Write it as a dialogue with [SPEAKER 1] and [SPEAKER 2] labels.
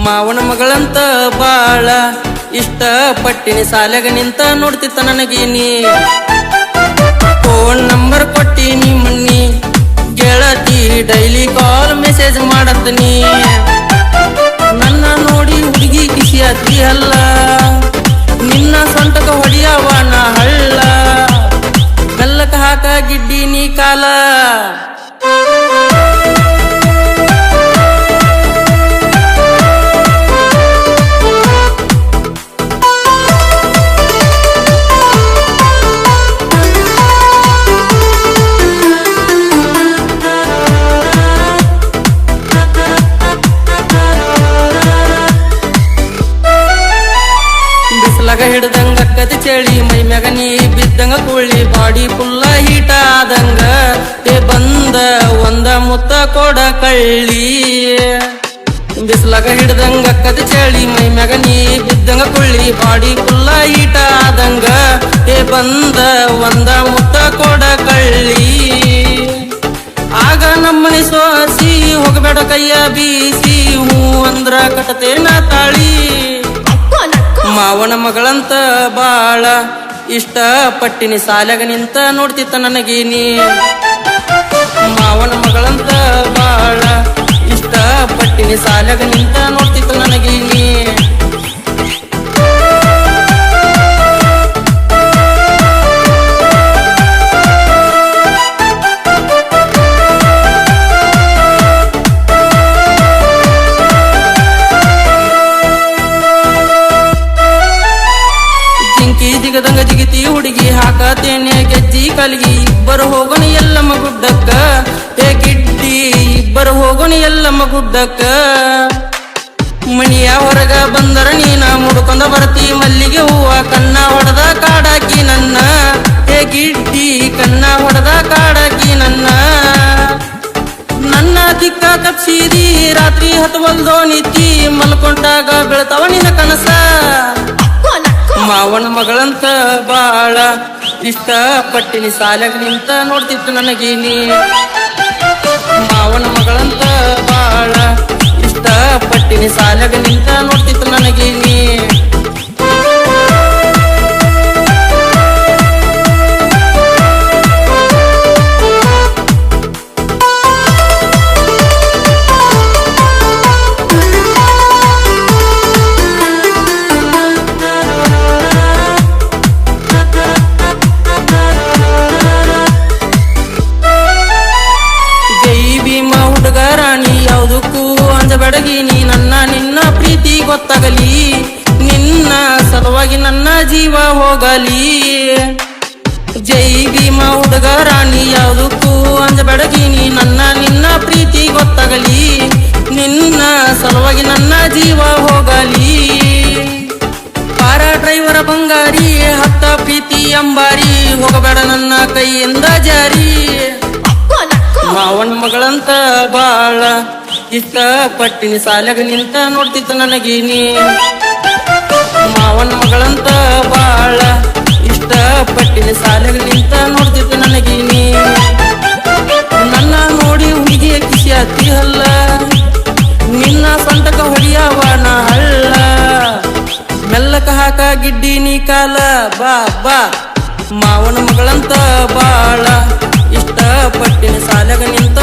[SPEAKER 1] ಮಾವನ ಮಗಳಂತ ಬಾಳ ಇಷ್ಟ ಪಟ್ಟಿನಿ ಸಾಲೆಗ ನಿಂತ ನೋಡ್ತಿತ್ತ ನನಗೀನಿ ಫೋನ್ ನಂಬರ್ ಕೊಟ್ಟಿನಿ ಮನ್ನಿ ಗೆಳತಿ ಡೈಲಿ ಕಾಲ್ ಮೆಸೇಜ್ ಮಾಡತ್ತೀನಿ ನನ್ನ ನೋಡಿ ಹುಡುಗಿ ಕಿಸಿಯಾತ್ರಿ ಅಲ್ಲ. ನಿನ್ನ ಸೊಂಟಕ ಹೊಡಿಯವ ನಾ ಹಿಡ್ದಂಗ ಕತಿ ಚಳಿ, ಮೈ ಮ್ಯಾಗ ನೀ ಬಿದ್ದಂಗ ಕುಳ್ಳಿ ಬಾಡಿ ಫುಲ್ಲ ಹೀಟ ಆದಂಗ ಏ ಬಂದ ಒಂದ ಮುತ್ತ ಕೊಡ ಕಳ್ಳಿ. ಬಿಸ್ಲಾಗ ಹಿಡ್ದಂಗ ಕತಿ ಚಳಿ, ಮೈ ಮ್ಯಾಗ ನೀ ಬಿದ್ದಂಗ ಕುಳ್ಳಿ ಬಾಡಿ ಫುಲ್ಲ ಹೀಟ ಆದಂಗ ಏ ಬಂದ ಒಂದ ಮುತ್ತ ಕೊಡ ಕಳ್ಳಿ. ಆಗ ನಮ್ಮನೆ ಸೋಸಿ, ಹೋಗಬೇಡ ಕೈಯ ಬೀಸಿ, ಹೂ ಅಂದ್ರ ಕಟತೇನ ತಾಳಿ. ಮಾವನ ಮಗಳಂತ ಬಾಳ ಇಷ್ಟ ಪಟ್ಟಿನಿ ಸಾಲಾಗ ನಿಂತ ನೋಡ್ತಿತ್ತ ನನಗೀನಿ ಮಾವನ ಮಗಳಂತ ಬಾಳ ಇಷ್ಟ ಪಟ್ಟಿನಿ ಸಾಲಾಗ ನಿಂತ ನೋಡ್ತಿತ್ತ ಜಿಗದಂಗ ಜಿಗಿತಿ ಹುಡುಗಿ ಹಾಕತೇನೆ, ಗೆಜ್ಜಿ ಕಲ್ಗಿ ಇಬ್ಬರು ಹೋಗೋಣ ಎಲ್ಲಮ್ಮ ಗುಡ್ಡಕ್ಕ. ಏ ಗಿಟ್ಟಿ ಇಬ್ಬರು ಹೋಗೋಣ ಎಲ್ಲಮ್ಮ ಗುಡ್ಡಕ್ಕ. ಮಣಿಯ ಹೊರಗ ಬಂದರ ನೀನ, ಮುಡ್ಕೊಂಡ ಬರ್ತಿ ಮಲ್ಲಿಗೆ ಹೂವ, ಕನ್ನ ಹೊಡೆದ ಕಾಡಾಕಿ ನನ್ನ. ಏ ಗಿಟ್ಟಿ ಕನ್ನ ಹೊಡೆದ ಕಾಡಾಕಿ ನನ್ನ. ನನ್ನ ದಿಕ್ಕ ತಪ್ಸಿರಿ ರಾತ್ರಿ ಹತ್ತವಲ್ದೋ ನಿತ್ತಿ ಮಲ್ಕೊಂಡಾಗ ಬೆಳ್ತಾವ ನಿನ್ನ ಕನಸ. ಮಾವನ ಮಗಳಂತ ಬಾಳ ಇಷ್ಟ ಪಟ್ಟಿನಿ ಸಾಲಾಗ ನಿಂತ ನೋಡ್ತಿತ್ತು ನನಗೀನಿ ಮಾವನ ಮಗಳಂತ ಬಾಳ ಇಷ್ಟ ಪಟ್ಟಿನಿ ಸಾಲಾಗ ನಿಂತ ನೋಡ್ತಿತ್ತು ಯಾವುದಕ್ಕೂ ನೀ ನನ್ನ ನಿನ್ನ ಪ್ರೀತಿ ಗೊತ್ತಾಗಲಿ. ನಿನ್ನ ಸಲುವಾಗಿ ನನ್ನ ಜೀವ ಹೋಗಲಿ. ಜೈ ಭೀಮ ಹುಡುಗ ರಾಣಿ ಯಾವುದಕ್ಕೂ ನೀ ನನ್ನ ನಿನ್ನ ಪ್ರೀತಿ ಗೊತ್ತಾಗಲಿ. ನಿನ್ನ ಸಲುವಾಗಿ ನನ್ನ ಜೀವ ಹೋಗಲಿ. ಕಾರ ಡ್ರೈವರ ಬಂಗಾರಿ ಹತ್ತ ಪ್ರೀತಿ ಅಂಬಾರಿ ಹೋಗಬೇಡ ನನ್ನ ಕೈಯಿಂದ ಜಾರಿ. ಮಾವನ್ ಮಗಳಂತ ಬಾಳ ಇಷ್ಟ ಪಟ್ಟಿನಿ ಸಾಲಾಗ ನಿಂತ ನೋಡ್ತಿತ್ತು ನನಗೀನಿ ಮಾವನ ಮಗಳಂತ ಬಾಳ ಇಷ್ಟ ಪಟ್ಟಿನಿ ಸಾಲಾಗ ನಿಂತ ನೋಡ್ತಿತ್ತು ನನಗೀನಿ ನನ್ನ ನೋಡಿ ಹುಡುಗಿಯ ಖುಷಿ ಅತಿ ಅಲ್ಲ ನಿನ್ನ ಸಂತಕ ಹೊಡಿಯವ ನಾ ಹಳ್ಳ. ಮೆಲ್ಲಕ ಹಾಕ ಗಿಡ್ಡಿ ನೀ ಕಾಲ, ಬಾ ಬಾ. ಮಾವನ ಮಗಳಂತ ಬಾಳ ಇಷ್ಟ ಪಟ್ಟಿನ ಸಾಲಾಗ ನಿಂತ